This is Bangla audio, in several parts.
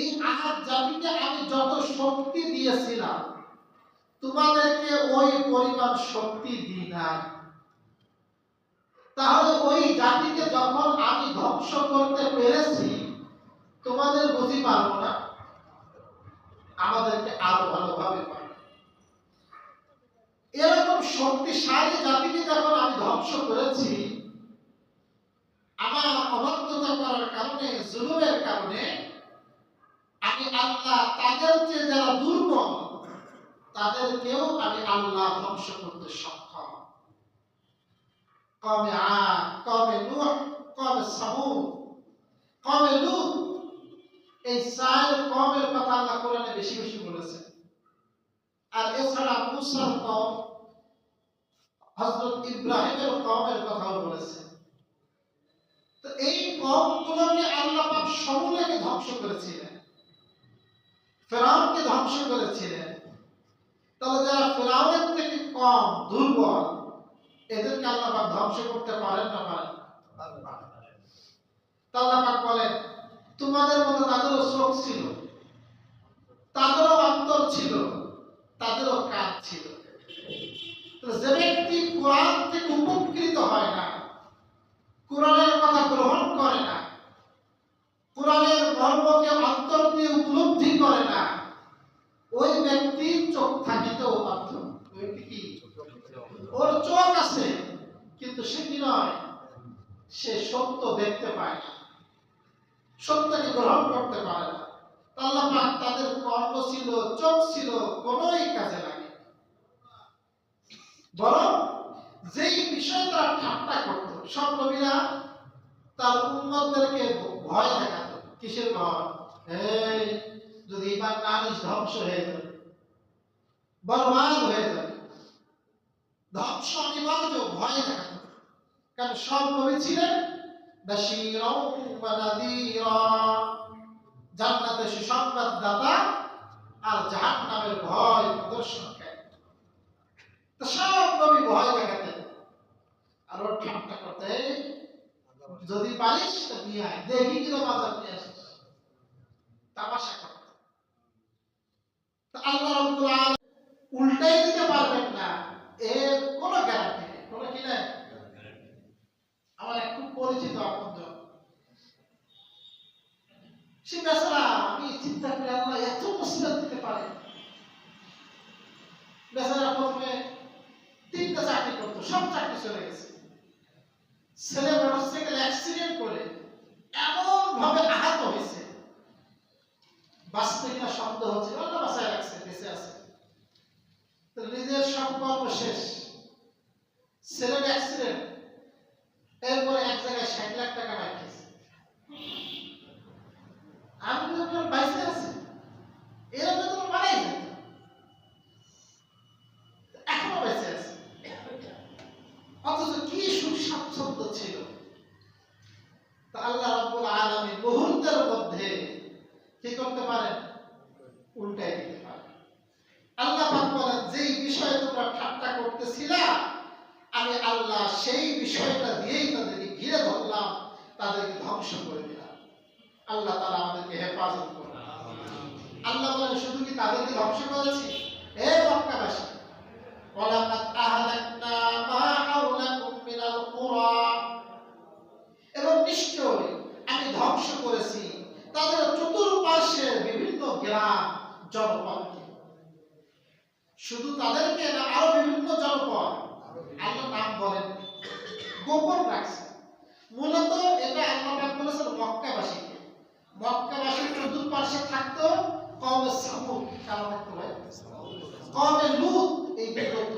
এই আহাত জাতিকে আমি যত শক্তি দিয়েছিলাম, তোমাদেরকে ওই পরিমাণ শক্তি দিই না তাহলে ওই জাতিকে যখন আমি ধ্বংস করতে পেরেছি, তোমাদের বুঝি পারব না? আমাদেরকে আরও ভালোভাবে এরকম শক্তিশালী জাতিকে যখন আমি ধ্বংস করেছি, আমার অবাধ্যতা করার কারণে, জুলুমের কারণে আমি আল্লাহ তাদের চেয়ে যারা দুর্বল তাদেরকেও আমি আল্লাহ ধ্বংস করতে সক্ষম। কমে আদ, কমে নূহ, কমে সামুদ, কমে লূত। এই চার কমের কথা আল্লাহ কোরআনে বেশি বেশি বলেছে আর এছাড়া মুসার কম, হযরত ইব্রাহিমের কমের কথাও বলেছে তো এই কমগুলোকে আল্লাহ পাক সমূলকে ধ্বংস করেছিলেন। ফেরাউনকে ধ্বংস করেছিলেন। তাহলে যারা ফেরাউনের থেকে কম দুর্বল, এদেরকে আল্লাহ পাক ধ্বংস করতে পারেন না পারেন? তা আল্লাহ পাক বলেন, তোমাদের মতো তাদেরও চোখ ছিল, তাদেরও অন্তর ছিল, তাদেরও কাজ ছিল। যে ব্যক্তি কোরআন থেকে উপকৃত হয় না, কোরআনের কথা গ্রহণ করে না কোরআনের মর্মকে অন্তর দিয়ে উপলব্ধি করে না। ওই চোখ ওর চোখ আছে, কিন্তু সে কি নয়? সে সত্য দেখতে পায় না। সত্যকে গ্রহণ করতে পারে না। তাদের কর্ম ছিল, চোখ ছিল, কোনোই কাজে লাগে বরং যেই বিষয় তারা ঠাট্টা করত, সব নবীরা তার উন্মতদেরকে ভয় দেখাত। কিসের এই, যদি এবার নানিস ধ্বংস হয়ে যাবে বরবাদ হয়ে যাবে ধ্বংস অনিবার্য ভয় দেখাত কারণ সব নবী ছিলেন জান্নাতে আর জাহান্নামের ভয় প্রদর্শনকারী সব নবী ভয় দেখাতেন। আর ওর ঠাট্টা করতে যদি পারিস তো নিয়ে আয়। দেখি কিরো বাজার নিয়ে তামাশা করতে। আল্লাহ রাব্বুল আলামিন উল্টাই দিতে পারবেন না। এর কোনো গ্যারান্টি নেই। কোনো কি নাই? আমার এক খুব পরিচিত আপনজন সে আমি চিন্তা করি আল্লাহ এত মুসিবত দিতে পারে বেচারা প্রথমে তিনটা চাকরি করতো, সব চাকরি চলে গেছে। ছেলে মোটরসাইকেল অ্যাক্সিডেন্ট করে এমন ভাবে আহত হয়েছে। বাঁচতে কিনা সন্দেহ হচ্ছে, আল্লাহ বাঁচায় রাখছে, বেঁচে আছে। নিজের কর্ম শেষ। ছেলের অ্যাক্সিডেন্ট এরপরে এক জায়গায় ষাট লাখ টাকা রাখিয়েছে আমি আপনার বাইসে আছে। এরকম তো মারাই যেত এখনও বেঁচে আছে। অথচ কি সুখ স্বাচ্ছন্দ্য ছিল। তা আল্লাহ রাব্বুল আলামিন মুহূর্তের মধ্যে কি করতে পারেন উল্টাই দিতে পারেন আল্লাহ পাক বলেন যেই বিষয়ে তোমরা ঠাট্টা করতেছিলা আমি আল্লাহ সেই বিষয়টা দিয়েই তাদেরকে ঘিরে ধরলাম তাদেরকে ধ্বংস করে দিলাম। আল্লাহ তারা আমাদেরকে হেফাজত করুন। আল্লাহ। বলেন শুধু কি তাদেরকে ধ্বংস করেছি? হে মক্কাবাসী ওয়ালাকাদ আহলাকনা মা হাওলাকুম মিনাল কুরা। এবং নিশ্চয় আমি ধ্বংস করেছি তাদের চতুর্পার্শ্বে বিভিন্ন গ্রাম জনপদকে। শুধু তাদেরকে না, আরও বিভিন্ন জনপদ। আল্লাহ নাম বলেন গোপন রাখছে মূলত এটা আল্লাহ পাক বলেছেন মক্কাবাসীকে। মক্কাবাসীর চতুর্পার্শ্বে থাকতো কওমে সামুদ কারা থাকতো ভাই কওমে এই বিরক্ত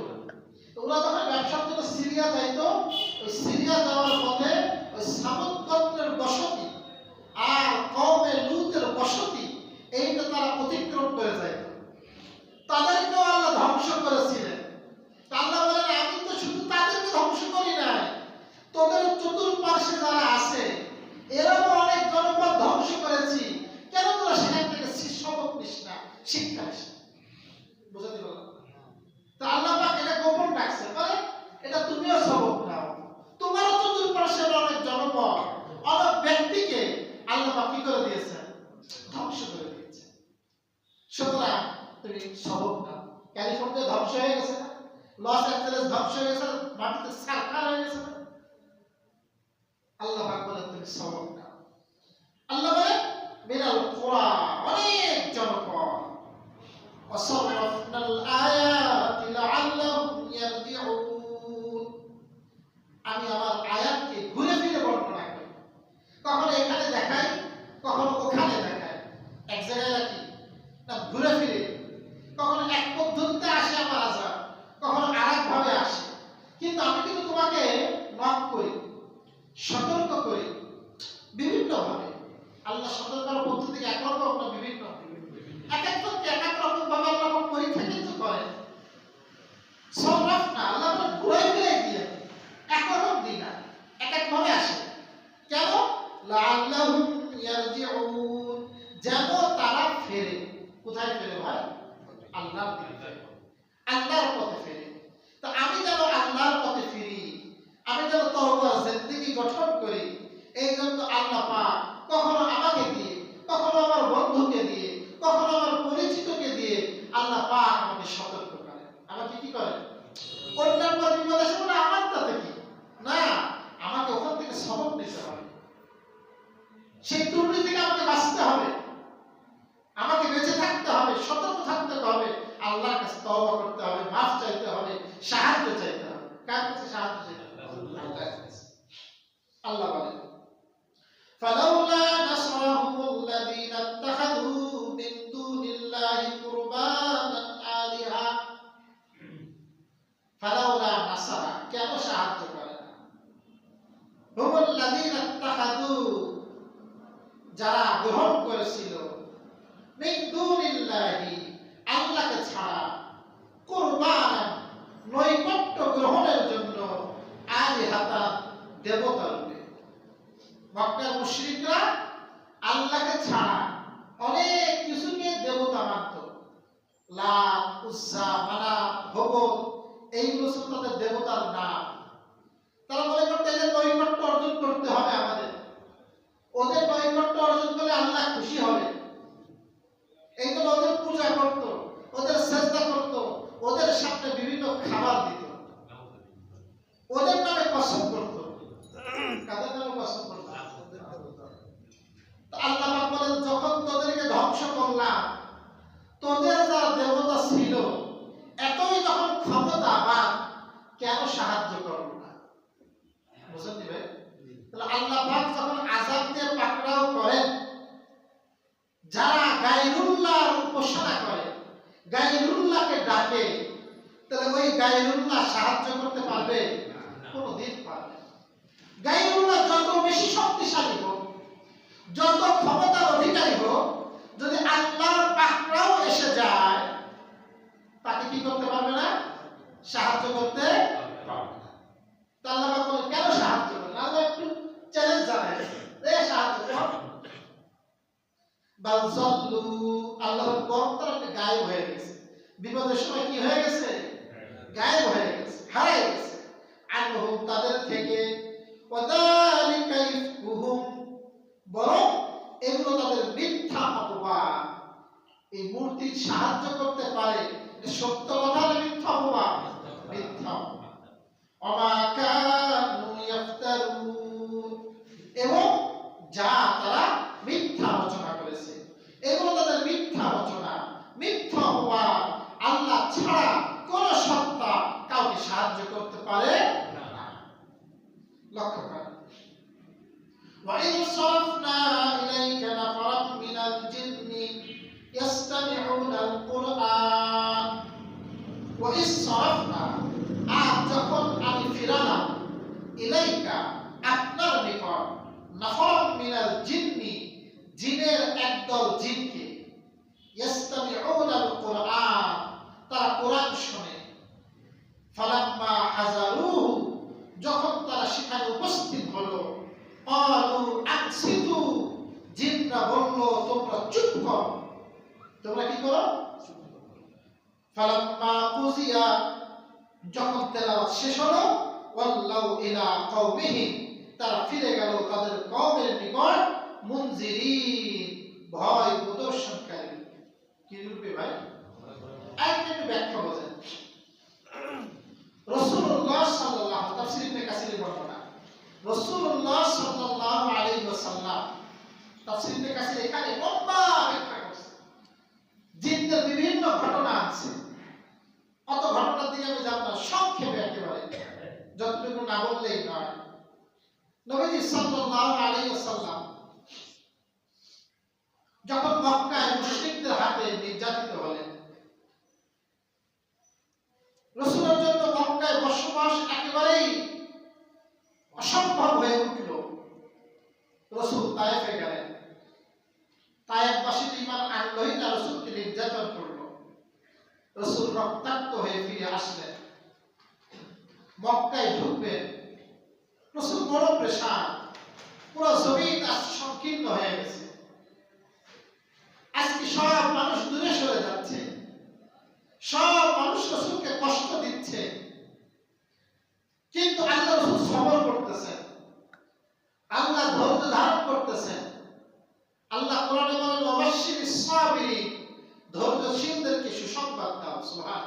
ওরা যখন ব্যবসার জন্য সিরিয়া যাইতো, ওই সিরিয়া যাওয়ার পথে ওই সামুদ বসতি আর কওমে লুতের বসতি এইটা তারা অতিক্রম করে যায়। তাদেরকেও আল্লাহ ধ্বংস করেছিলেন se tu ভগল এইগুলো সব তাদের দেবতার নাম। তারা মনে করতে এদের নৈকট্য অর্জন করতে হবে আমাদের। ওদের নৈকট্য অর্জন করলে আল্লাহ খুশি হবে। এই জন্য ওদের পূজা করত, ওদের চেষ্টা করত, ওদের সামনে বিভিন্ন খাবার দিত। ওদের নামে কসম করত। কাদের নামে কসম করত? আল্লাহ বলেন, যখন তোদেরকে ধ্বংস করলাম, তোদের যারা দেবতা ছিল গায়রুল্লাহ সাহায্য করতে পারবে? কোনোদিন পারবে গায়রুল্লাহ যত বেশি শক্তিশালী হোক যত ক্ষমতার অধিকারী হোক যদি আল্লাহর পাকড়াও এসে যায় তাকে কি করতে পারবে না? সাহায্য করতে পারবে না। কেন সাহায্য করে একটু চ্যালেঞ্জ জানাই রে সাহায্য কর। আল্লাহর গায়েব হয়ে গেছে। বিপদের সময় কি হয়ে গেছে? لقبا وإذ صرفنا إليك نفرا من الجن يستمعون القرآن. وإن صرفنا أعتقد أن فرنا إليك ফালাম্মা কুজিয়া যখন তেলাওয়াত শেষ হলো ওয়াল্লাহু ইলা তারা ফিরে গেল তাদের কওমের নিকট, মুনজিরিন, ভয় প্রদর্শনকারী। কি রূপে ভাই? আরেকটা একটু ব্যাখ্যা বোঝেন রাসূলুল্লাহ সাল্লাল্লাহু, তাফসীর ইবনে কাসীরের বর্ণনা। রাসূলুল্লাহ সাল্লাল্লাহু আলাইহি ওয়াসাল্লাম, তাফসীর ইবনে কাসীর এখানে নবীজি সাল্লাল্লাহু আলাইহি ওয়াসাল্লাম যখন মক্কায় মুশরিকদের হাতে নির্যাতিত হলেন রসুলের জন্য মক্কায় বসবাস একেবারেই অসম্ভব হয়ে উঠল রসুল তায়েফে গেলেন তায়েফবাসীর ইমান আনলই না রসুলকে নির্যাতন করল রসুল রক্তাক্ত হয়ে ফিরে আসলেন মক্কায় ঢুকবেন রসুল বড় প্রেশান পুরো জমিন আজ সংকীর্ণ হয়ে গেছে আজকে সব মানুষ দূরে সরে যাচ্ছে সব মানুষ রসুলকে কষ্ট দিচ্ছে কিন্তু আল্লাহ রসুল সবর করতেছেন আল্লাহ ধৈর্য ধারণ করতেছেন আল্লাহ কোরআনে বলেন অবশ্যই সাবিরিন ধৈর্যশীলদেরকে সুসংবাদ দাও সুবহান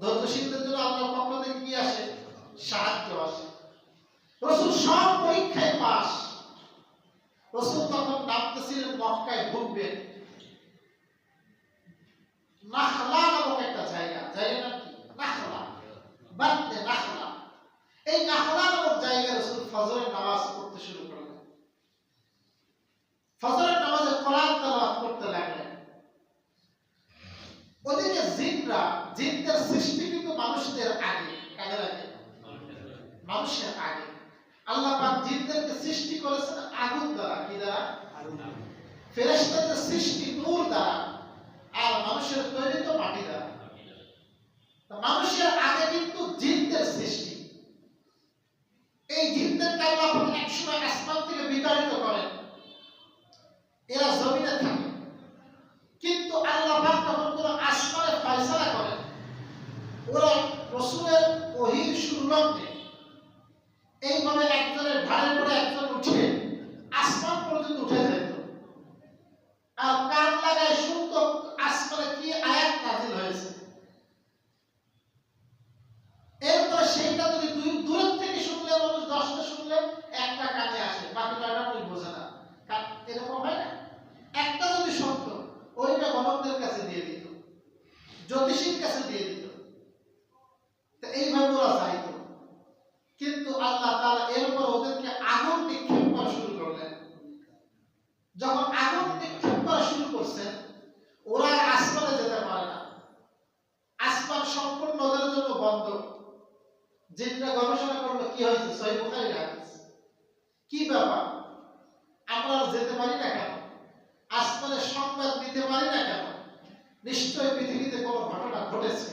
ধৈর্যশীলদের জন্য আল্লাহর পক্ষ থেকে কি আসে সাহায্য আসে রসুল সব পরীক্ষায় পাস রসুল তখন নামতেছিলেন মক্কায় ঢুকবেন নাখলা নামক একটা জায়গা জায়গাটা কি নাখলা বাদে নাখলা এই নাখলা নামক জায়গায় রসুল ফজরের নামাজ পড়তে শুরু করলেন ফজরের নামাজে কোরআন তেলাওয়াত করতে লাগলেন ওদিকে জিনরা জিনদের সৃষ্টি কিন্তু মানুষদের আগে কাদের আগে মানুষের আগে আল্লাহ পাক জিনদেরকে সৃষ্টি করেছেন আগুন দ্বারা, কি দ্বারা? ফেরেশতাদের সৃষ্টি নূর দ্বারা আর মানুষের তৈরি তো মাটি দ্বারা। মানুষের আগে কিন্তু জিনদের সৃষ্টি। এই জিনদেরকে আল্লাহ একসময় আসমান থেকে বিতাড়িত করেন। এরা জমিনে থাকে। কিন্তু আল্লাহ তখন কোন আসমানে ফয়সালা করেন। ওরা রসুলের ওহির এইভাবে একজনের ঘাড়ের পরে একজন উঠে, আসমান পর্যন্ত উঠে যেত আর কান লাগায় শুনতো আসমানে কি আয়াত নাজিল হয়েছে। এরপরে সেইটা যদি দুই দূরের থেকে শুনলে, মানুষ দশটা শুনলে, একটা কানে আসে, বাকি নয়টা মানুষ বোঝে না। এরকম হয় না। একটা যদি শুনতো, ওইটা গণকদের কাছে দিয়ে দিত, জ্যোতিষীর কাছে দিয়ে দিত। এইভাবে ওরা আল্লাহ তাআলা এরপর ওদেরকে আগুন নিক্ষেপ করা শুরু করলেন। যখন আগুন নিক্ষেপ করা শুরু করছেন ওরা আসমানে যেতে পারে না। আসমান সম্পূর্ণ ওদের জন্য বন্ধ। জিনরা গবেষণা করল, কি হয়েছে? সহিহ বুখারীর হাদিস। কি ব্যাপার? আমরা যেতে পারি না কেন? আসমানে সংবাদ দিতে পারি না কেন? নিশ্চয় পৃথিবীতে কোনো ঘটনা ঘটেছে।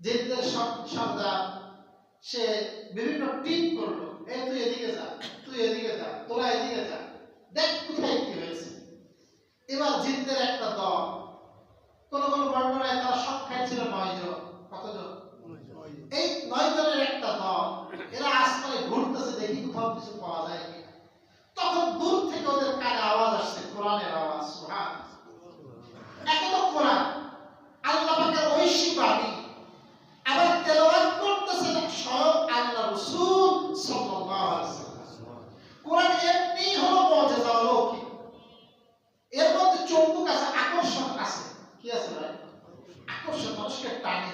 জিনদের সর্দার সে বিভিন্ন টিম করল। এই তুই এদিকে যা তুই এদিকে যা তোরা এদিকে যা। দেখ কোথায় কি হয়েছে। এবার জিনদের একটা দল। কোন কোন বর্ণনায় তারা সংখ্যায় ছিল নয় জন কতজন? এই নয় জনের একটা দল। এরা আসমানে ঘুরতেছে দেখি কোথাও কিছু পাওয়া যায় কি তখন দূর থেকে ওদের কানে আওয়াজ আসছে কোরআনের আওয়াজ সুবহান একে তো কোরআন আল্লাহ পাকের ঐশী বাণী আবার তেলাওয়াত করতেছেন স্বয়ং আল্লাহ রাসূল সাল্লাল্লাহু আলাইহি ওয়াসাল্লাম কোরআন এমনি হলো মুজিজা অলৌকিক এর মধ্যে চৌম্বক আছে আকর্ষণ আছে কি আছে ভাই আকর্ষণ মানুষকে টানে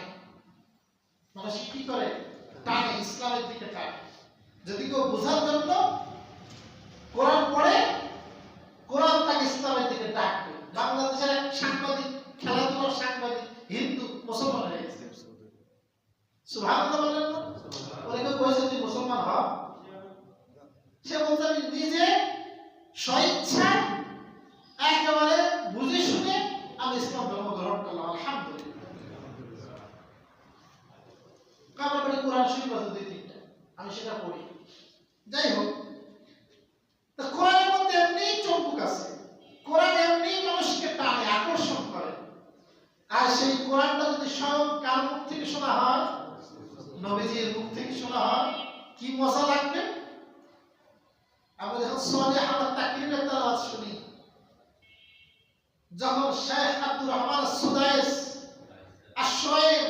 মানুষ কি করে টানে ইসলামের দিকে টানে যদি কেউ বোঝার জন্য কোরআন পড়ে কোরআন তাকে ইসলামের দিকে ডাকবে বাংলাদেশের এক সাংবাদিক খেলাধুলার সাংবাদিক হিন্দু মুসলমান হয়ে গেছে সুবহানাল্লাহ বললেন না ওরে কেউ কইছে তুই মুসলমান হ সে বলছে আমি নিজে স্বেচ্ছায় একেবারে বুঝে শুনে আমি ইসলাম ধর্ম গ্রহণ করলাম আলহামদুলিল্লাহ কাবার বাড়ি কোরআন শরীফ আছে দুই তিনটা আমি সেটা পড়ি যাই হোক কোরআনের মধ্যে এমনি চম্বুক আছে। কোরআন এমনি মানুষকে টানে, আকর্ষণ করে। আর সেই কোরআনটা যদি স্বয়ং কার মুখ থেকে শোনা হয়? নবীজির মুখ থেকে শোনা হয়? কি মজা লাগবে? আমরা যখন সোয়ালে আমরা তাকরিমের তালাওয়াত শুনি। যখন শেখ আব্দুর রহমান সুদাইস আশরাইম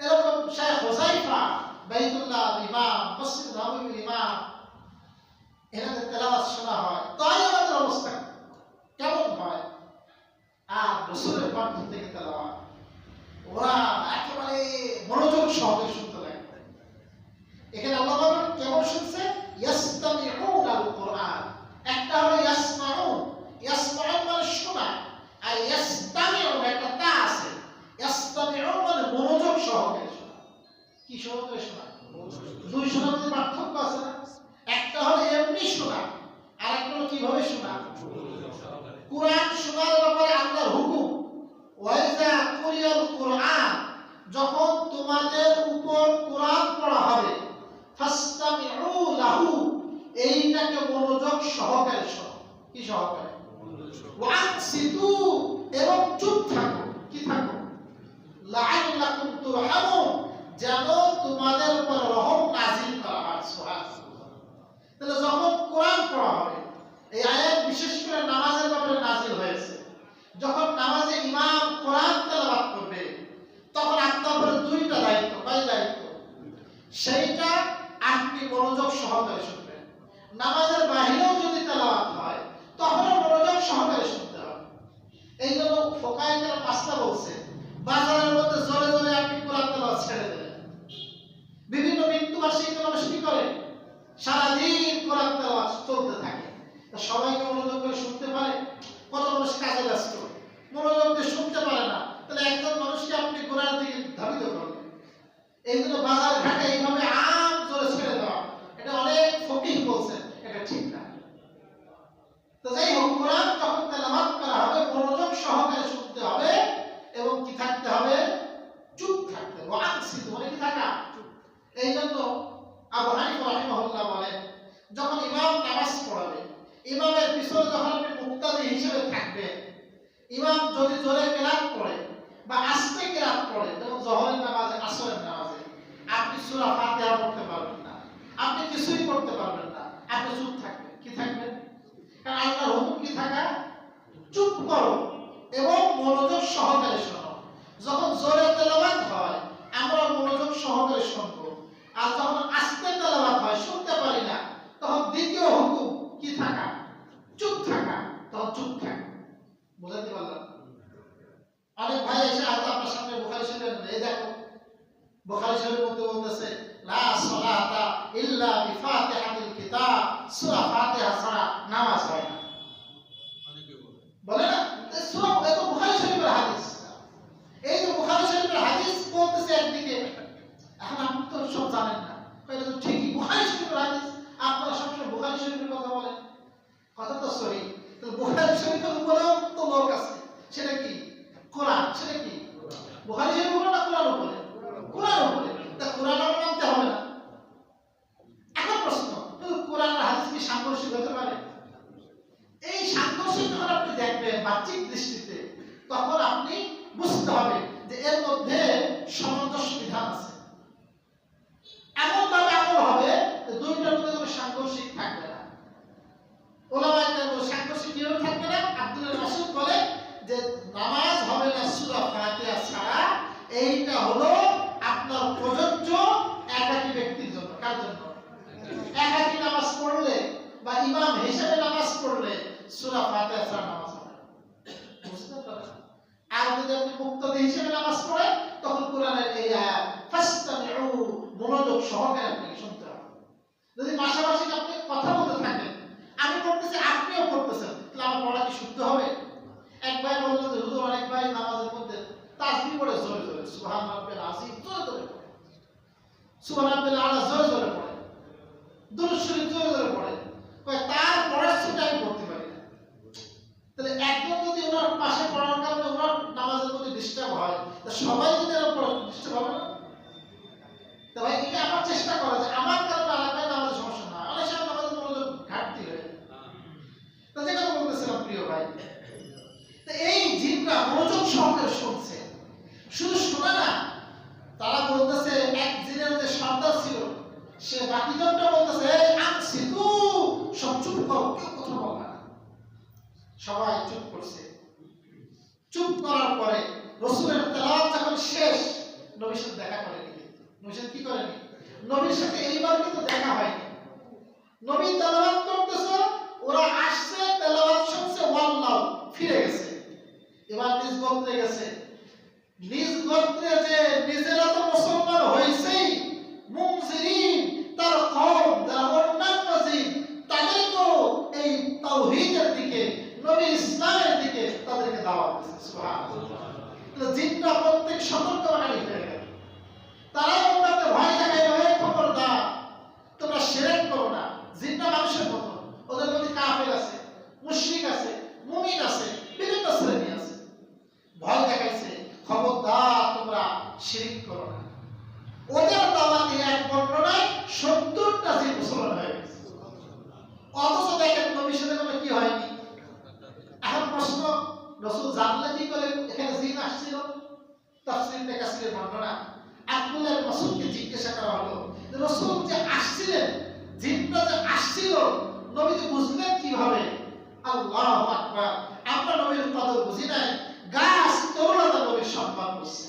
এরকম শেখ হোজাইফা বাইতুল্লাহ ইমাম, মসজিদ নববীর ইমাম তেলাওয়াত শোনা হয়। তাই আমাদের অবস্থা কেমন হয়? আর রসুলের কণ্ঠ থেকে ওরা একেবারে মনোযোগ সহকারে শুনতে এখানে আল্লাহ কেমন শুনছে? ইয়াস্তামিউন আল কোরআন একটা হলো ইয়াসমাউন। ইয়াসমাউন মানে শোনা। আর একটা তা আছে। ইয়াস্তামিউন মানে মনোযোগ সহকারে। কি সহকারে শোনা দুই শোনার পার্থক্য আছে না? একটা হলো এমনি শোনা আর একটা হলো কীভাবে শোনা কোরআন শোনার ব্যাপারে আল্লাহর হুকুম, ওয়াইজা কুরিয়াল কোরআন, যখন তোমাদের উপর কোরআন পড়া হবে, ফাস্তামিউ লাহু, এইটাকে মনোযোগ সহকারে শোনো। কি সহকারে? ওয়ানসিতু এবং চুপ থাকো। কি থাকো? লাআল্লাকুম তুরহামুন। যেন তোমাদের উপর রহম নাজিল করা হয় তাহলে যখন কোরআন পড়া হবে, এই আয়াত বিশেষ করে নামাজের ব্যাপারে নাজিল হয়েছে। যখন নামাজে ইমাম কোরআন করবে, তখন আপনার উপরে দুইটা দায়িত্ব, কয় দায়িত্ব? সেইটা আপনি মনোযোগ সহকারে শুনবেন। নামাজের বাহিরেও যদি তেলাওয়াত হয়, তখনও মনোযোগ সহকারে শুনতে হবে। এই জন্য ফোকাইদের পাঁচটা বলছে, বাজারের মধ্যে জোরে জোরে আপনি কোরআন তেলাওয়াত ছেড়ে দেবেন বিভিন্ন মৃত্যু বার্ষিকীতে মানুষ কি করে সারাদিন কোরআন চলতে থাকে। সবাইকে মনোযোগ করে শুনতে পারে, কত মানুষ কাজে ব্যস্ত, মনোযোগ দিয়ে শুনতে পারে না। তাহলে একজন মানুষকে আপনি কোরআন দিকে ধাবিত করবেন। এই জন্য বাজার ঘাটে এইভাবে আম জোরে ছেড়ে দেওয়া এটা অনেক ফকির বলছেন এটা ঠিক না তো যাই হোক কোরআন যখন তেলাওয়াত করা হবে মনোযোগ সহকারে শুনতে হবে এবং কি থাকতে হবে চুপ থাকতে হবে ওয়ানসিত মানে কি থাকা এই জন্য আবু হানিফা রাহিমাহুল্লাহ বলেন যখন ইমাম নামাজ পড়াবে ইমামের পিছনে যখন আপনি মুক্তাদি হিসেবে থাকবেন ইমাম যদি জোরে কেরাত পড়ে বা আস্তে কেরাত পড়ে যেমন জহরের নামাজে আসরের নামাজে আপনি সূরা ফাতিহা পড়তে পারবেন না আপনি কিছুই পড়তে পারবেন আপনি চুপ থাকবে? কি থাকবে? কারণ আল্লাহর হুকুম কি থাকা? চুপ করো এবং মনোযোগ সহকারে শোনো যখন জোরে তেলাওয়াত হয় আমরা মনোযোগ সহকারে শুনব আর যখন আস্তে তেলাওয়াত হয় শুনতে পারি না তখন দ্বিতীয় হুকুম কি থাকা চুপ থাকা তখন চুপ থাকা বুঝাতে পারলাম অনেক ভাই এসে হয়তো আপনার সামনে বুখারি শরীফের এই দেখো বুখারি শরীফের মধ্যে বলতেছে লা সালাতা ইল্লা বিফাতিহাতিল কিতাব সূরা ফাতিহা ছাড়া নামাজ হয় না বলে না এ সূরা এ তো বুখারি শরীফের হাদিস এই যে বুখারি শরীফের হাদিস বলতেছে একদিকে এখন আপনি তো সব জানেন না এটা তো ঠিকই বুখারি শরীফের হাদিস আপনারা সবসময় বুখারি শরীফের কথা বলেন কথা তো সহি তো বুখারি শরীফের উপরেও তো লোক আছে সেটা কি কোরআন সেটা কি বুখারি শরীফ উপরে না কোরআন উপরে কোরআন উপরে তা কোরআন আমার মানতে হবে না এখন প্রশ্ন কিন্তু কোরআন আর হাদিস কি সাংঘর্ষিক হতে পারে এই সাংঘর্ষিক যখন আপনি দেখবেন বাহ্যিক দৃষ্টিতে তখন আপনি বুঝতে হবে যে এর মধ্যে সামঞ্জস্য বিধান আছে এমন ভাবে আমল হবে যে দুইটার মধ্যে কোনো সাংঘর্ষিক থাকবে না ওলামায় কোনো সাংঘর্ষিক কীভাবে থাকবে না আব্দুল মাসুদ বলে যে নামাজ হবে না সূরা ফাতিহা ছাড়া এইটা হলো আপনার প্রযোজ্য একাকী ব্যক্তির জন্য কার জন্য একাকী নামাজ পড়লে বা ইমাম হিসেবে নামাজ পড়লে সূরা ফাতিহা ছাড়া নামাজ হবে না। বুঝতে পারলেন আর যদি আপনি মুক্তাদি হিসেবে নামাজ পড়েন তখন কোরআনের এই আয়াত ফাস্তামিউ মনোযোগ সহকারে আপনাকে শুনতে হবে যদি পাশাপাশি আপনি কথা বলতে থাকেন আমি পড়তেছি আপনিও পড়তেছেন তাহলে আমার পড়া কি শুদ্ধ হবে এক ভাই বলল যে নামাজের মধ্যে তাসবিহ পড়ে জোরে জোরে জোরে জোরে আলা জোরে জোরে পড়ে। জোরে জোরে পড়ে। তার পড়ার আমি পারি তাহলে একজন যদি ওনার পাশে পড়ার কারণে ওনার নামাজের মধ্যে ডিস্টার্ব হয়, তা সবাই যদি এরকম পড়ে ডিস্টার্ব হবে না? তা এটা আমার চেষ্টা করা যে আমার কারণে আলাদা নামাজের সমস্যা না হয়। অনেক সময় নামাজের মনোযোগ ঘাটতি হয়ে যায়। তা যে কথা বলতেছিলাম প্রিয় ভাই তা এই জিনরা মনোযোগ সহকারে শুনছে শুধু শোনা না, তারা বলতেছে, এক যে সর্দার ছিল, সে বাকি জনটা বলতেছে আনছি, তু, সব চুপ করো, কেউ কথা বলবে না। সবাই চুপ করছে। চুপ করার পরে রসুলের তেলাওয়াত যখন শেষ, নবীর সাথে দেখা করেনি নবীর কি করেনি নবীর সাথে এইবার কিন্তু দেখা হয়নি। নবী তেলাওয়াত করতেছে, ওরা আসছে, তেলাওয়াত শুনছে, ওয়াল্লাহ, ফিরে গেছে। এবার নিজ গোত্রে গেছে। নিজ গোত্রে যে নিজেরা তো মুসলমান হয়েছেই মুমসিরিন তার কম যারা অন্যান্য জিন তাদেরকেও এই তাওহীদের দিকে, নবী ইসলামের দিকে তাদেরকে দাওয়াত দিচ্ছে সুবহানাল্লাহ। জিনরা প্রত্যেক সতর্কবাণী হয়ে গেল তারা ওনাকে ভয় দেখায় হয়ে খবরদার তোমরা শিরক করো না জিনরা মানুষের মতো ওদের মধ্যে কাফের আছে মুশরিক আছে মুমিন আছে বিভিন্ন শ্রেণি আছে ভয় দেখাইছে খবরদার তোমরা শিরিক করো না ওদের দাওয়াতে এক বর্ণনায় সত্তরটা জিন মুসলমান হয়ে গেছে অথচ দেখেন নবীর সাথে কোনো কি হয়নি এখন প্রশ্ন রসুল জানলে কি করে আসছিল তাফসীর তে কাসিরের বর্ণনা আব্দুল্লাহ ইবনে জিজ্ঞাসা করা হলো রসুল যে আসছিলেন জিনটা যে আসছিল নবী যে বুঝলেন কীভাবে? আল্লাহু আকবার। আমরা নবীর কদর বুঝি নাই। গাছ তরুণতা নবীর সম্মান করছে।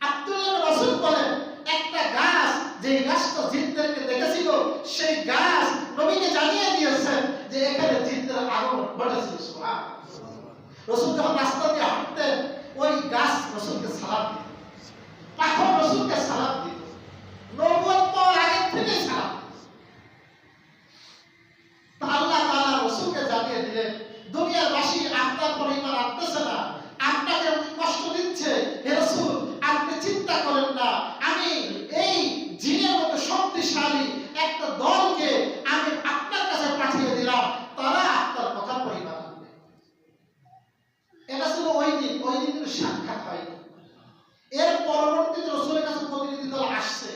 আব্দুল্লাহ ইবনে বলেন, একটা গাছ যে গাছটা জিনদেরকে দেখেছিল, সেই গাছ নবীকে জানিয়ে দিয়েছেন যে এখানে জিনদের আগমন ঘটেছিল। সুবহানাল্লাহ। রসুল যখন রাস্তা দিয়ে হাঁটতেন ওই গাছ রসুলকে সালাম দিত পাখর রসুলকে সালাম দিত নবুয়ত পাওয়ার আল্লাহ রসুলকে জানিয়ে দিলেন, দুনিয়ার বাসী আপনার পরিমাণ আনতেছে না। আপনাকে কষ্ট দিচ্ছে। হে রসুল, আপনি চিন্তা করেন না। আমি এই জিনের মতো শক্তিশালী একটা দলকে আমি আপনার কাছে পাঠিয়ে দিলাম তারা আপনার কথা পরিমাণ আনবে এটা ছিল ওই দিন ওই দিন কিন্তু সাক্ষাৎ হয়নি। এর পরবর্তীতে রসুলের কাছে প্রতিনিধি দল আসছে।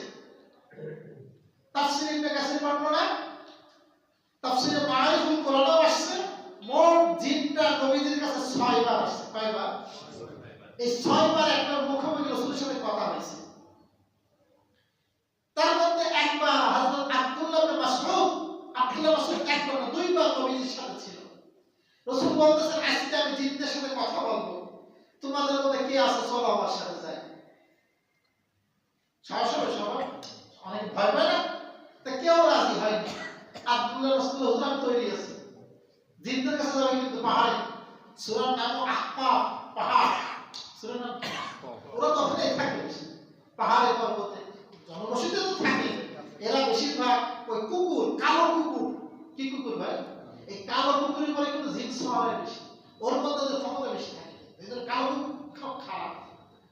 তাফসির ইবনে কাসির তাফসিরে মারিফুল আসছে, মোট জিনটা নবীজির কাছে ছয়বার আসছে। কয়বার? এই ছয়বার একটা মুখোমুখি রসুলের সাথে কথা হয়েছে। তার মধ্যে একবার হযরত আব্দুল্লাহ ইবনে মাসউদ, আব্দুল্লাহ মাসউদ একবার দুইবার নবীজির সাথে ছিল। রসুল বলতেছেন, আজকে আমি জিনদের সাথে তোমাদের মধ্যে কে আছে? চলো আমার সাথে যাই। অনেক ভয় পায় না? তা কেউ রাজি হয়নি। আব্দুল্লাহ রসুল তৈরি আছে কাছে যাবে কিন্তু পাহাড়ে। সুরার নাম পাহাড়। সুরার নাম ওরা থাকে। পাহাড়ে পর্বতে। জনবসতিতে তো থাকে। এরা বেশিরভাগ ওই কুকুর, কালো কুকুর। কি কুকুর ভাই? এই কালো কুকুরের পরে কিন্তু জিন স্বভাবের বেশি। ওর মধ্যে ক্ষমতা বেশি থাকে এই জন্য কালো কুকুর খুব খারাপ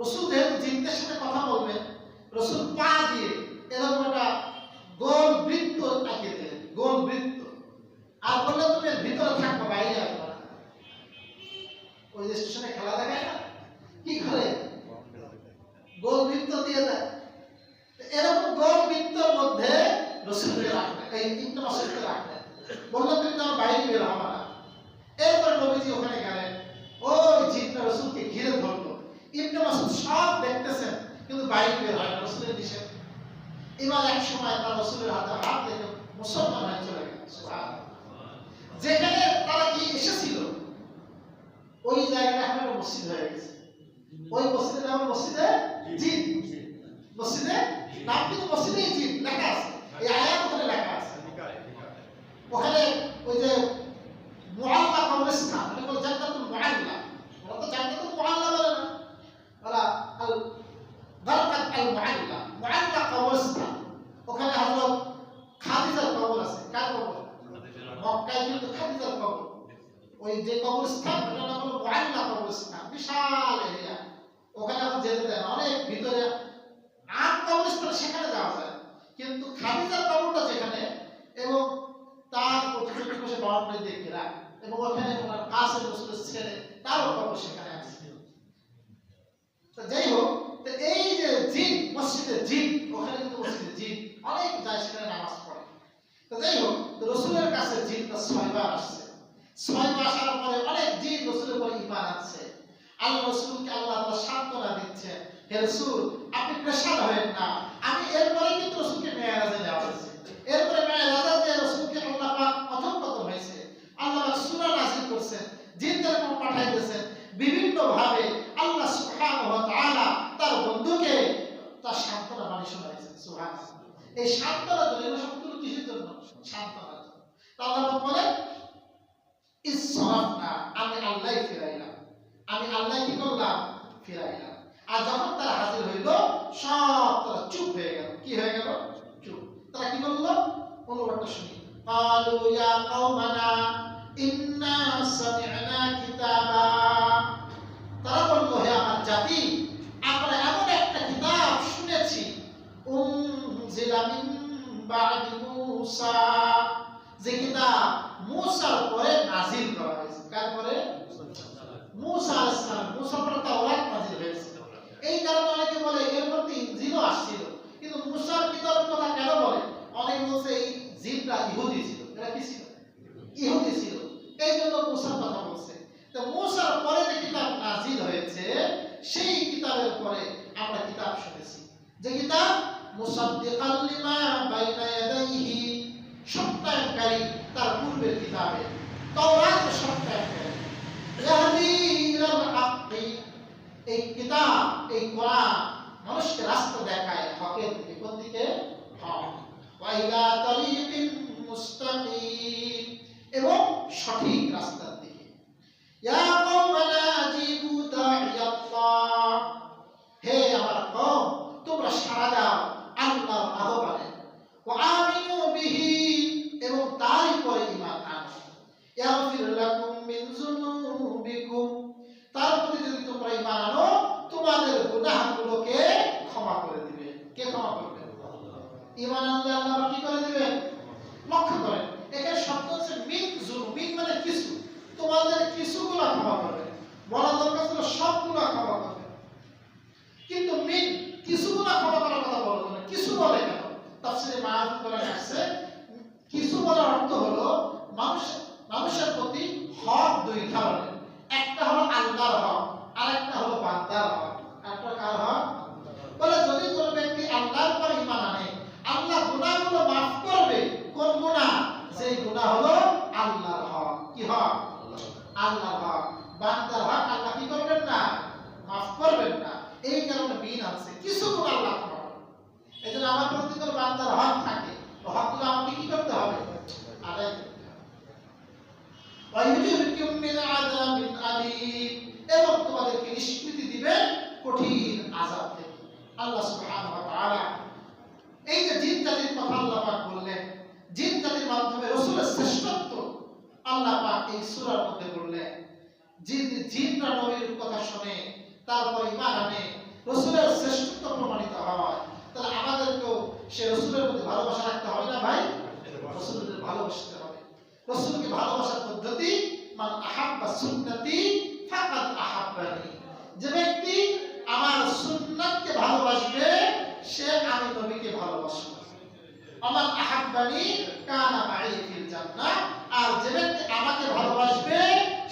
রসুল জিনদের সাথে কথা বলবেন, রসুল পা দিয়ে এরকম একটা গোল বৃত্ত গোল বৃত্ত। আর বললেন তুমি ভিতরে থাকবে, বাইরে আসবে না। ওই যে স্টেশনে খেলা দেখায় না? কি করে? গোল বৃত্ত দিয়ে দেয়। এরকম গোল বৃত্তর মধ্যে রসুলকে রাখলেন এই তিনটা বললেন তুমি তোমার বাইরে বের হবে না। এরপর নবীজি ওখানে গেলেন। ওই জিনটা রসুলকে ঘিরে ধরলো ইবনে মাসুদ সব দেখতেছেন কিন্তু বাইরে বের হয় রসুলের নিষেধ এবার এক সময় তার রসুলের হাতে হাত রেখে মুসলমান হয়ে চলে গেল যেখানে তারা কি এসেছিল ওই জায়গাটা এখন মসজিদ হয়ে গেছে। ওই মসজিদের নাম মসজিদে জিন। মসজিদে নাম কিন্তু মসজিদে জিন লেখা আছে। এই আয়াত ওখানে লেখা আছে। ওখানে ওই যে মুআল্লা কবরস্থান এটা বলে জান্নাতুল মুআল্লা ওরা তো জান্নাতুল মুআল্লা বলে না ওরা আল বারাকাত আল মুআল্লা মুআল্লা কবরস্থান ওখানে হযরত খাদিজার কবর আছে কার কবর মক্কায় কিন্তু খাদিজার কবর ওই যে কবরস্থান ওটার নাম হলো মুআল্লা কবরস্থান বিশাল এরিয়া ওখানে এখন যেতে দেয় না, অনেক ভিতরে আট কবরস্থান সেখানে যাওয়া যায় কিন্তু খাদিজার কবরটা যেখানে এবং তার প্রতিযোগী বসে বাউন্ডারি দিয়ে ঘেরা এবং ওখানে ওনার কাছে রসুলের ছেলে তারও কবর সেখানে আছে তো যাই হোক তো এই যে জিন মসজিদে জিন ওখানে কিন্তু মসজিদে জিন অনেক যায় সেখানে নামাজ পড়ে তো যাই হোক তো রসুল রসুলের কাছে জিনটা ছয়বার আসছে ছয়বার আসার পরে অনেক জিন রসুলের উপর ইমান আছে। আল্লাহ রসুলকে আল্লাহ আল্লাহ সান্ত্বনা দিচ্ছে হে রসুল, আপনি প্রেশার হবেন না। আমি এরপরে কিন্তু রসুলকে মেয়ারাজে নেওয়া হয়েছে। মুসাদ্দিকাল লিমা বাইনা ইয়াদাইহি সত্যায়নকারী তার পূর্বের কিতাবে। তাওরাত সত্যায়নকারী হাক্কি, এই কিতাব, এই কোরআন মানুষকে রাস্তা দেখায় হকের দিকে হক ওয়া ইলা তারিকিন মুস্তাকিম, এবং সঠিক রাস্তার দিকে। ইয়া কওমানা জিবু দা'iয়াল্লাহ হে আমার কওম তোমরা সাড়া দাও আল্লাহর আহ্বানে ওয়া আমিনু বিহি এবং তার উপরে ঈমান আনো ইয়াগফির লাকুম মিন যুনুবিকুম তার প্রতি যদি তোমরা ঈমান আনো তোমাদের গুনাহগুলোকে ক্ষমা করে দিবে কে ক্ষমা করবে ঈমান আনলে আল্লাহ কি করে দিবেন লক্ষ্য করেন এখানে শব্দ হচ্ছে মিন জুনু মিন মানে কিছু তোমাদের কিছুগুলো ক্ষমা করবে বলা দরকার ছিল সবগুলো ক্ষমা করবে কিন্তু মিন কিছুগুলো ক্ষমা করার কথা বলা না কিছু কেন? ব্যক্তি আল্লাহ গুনাহ? সেই গুনাহ হলো আল্লাহর কি হক? আল্লাহর হক। বান্দার আল্লাহ করবেন না? মাফ করবেন না। এই কারণে বিন আছে। কিছু গুণ আল্লাহ ক্ষমা করবেন এই জন্য আমার প্রতি কোনো বান্দার হক থাকে, তো হকগুলো আমাকে কি করতে হবে? মিন আযাবিন এবং তোমাদেরকে নিষ্কৃতি কঠিন আযাব থেকে। আল্লাহ সুবহানাহু ওয়া তাআলা এই যে জিন জাতির কথা আল্লাহ পাক বললেন, জিন জাতির মাধ্যমে রাসূলের শ্রেষ্ঠত্ব আল্লাহ পাক এই সূরার মধ্যে বললেন। জিন, জিনরা নবীর কথা শুনে তারপর ঈমান আনে, রাসূলের শ্রেষ্ঠত্ব প্রমাণিত হয়। তাহলে আমাদেরকেও সে রাসূলের প্রতি ভালোবাসা রাখতে হবে না ভাই? রাসূলদের ভালোবাসতে হবে। রাসূলকে ভালোবাসার পদ্ধতি, মান আহাব্বা সুন্নতি, ফাকাদ আহাব্বানি। যে ব্যক্তি আমার সুন্নাতকে ভালোবাসবে, সে আমি নবীকে ভালোবাসবে। আমার আহাব্বানি কানা মাই ফিল জান্নাহ। আর যে ব্যক্তি আমাকে ভালোবাসবে,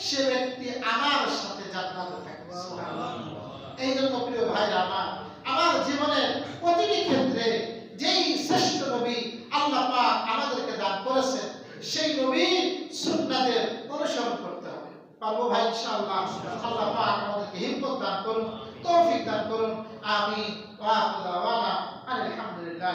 সে ব্যক্তি আমার সাথে জান্নাতে থাকবে। সুবহানাল্লাহ। এই জন্য প্রিয় ভাইরা আমার আমার জীবনের প্রতিটি ক্ষেত্রে যেই শ্রেষ্ঠ নবী আল্লাহ আমাদেরকে দান করেছেন, সেই নবী সুন্নাদের অনুসরণ করতে হবে। পারব ভাই, ইনশাআল্লাহ? আল্লাহ পাক আমাদেরকে হিম্মত দান করুন, তৌফিক দান করুন। আমিন। ওয়া আলহামদুলিল্লাহ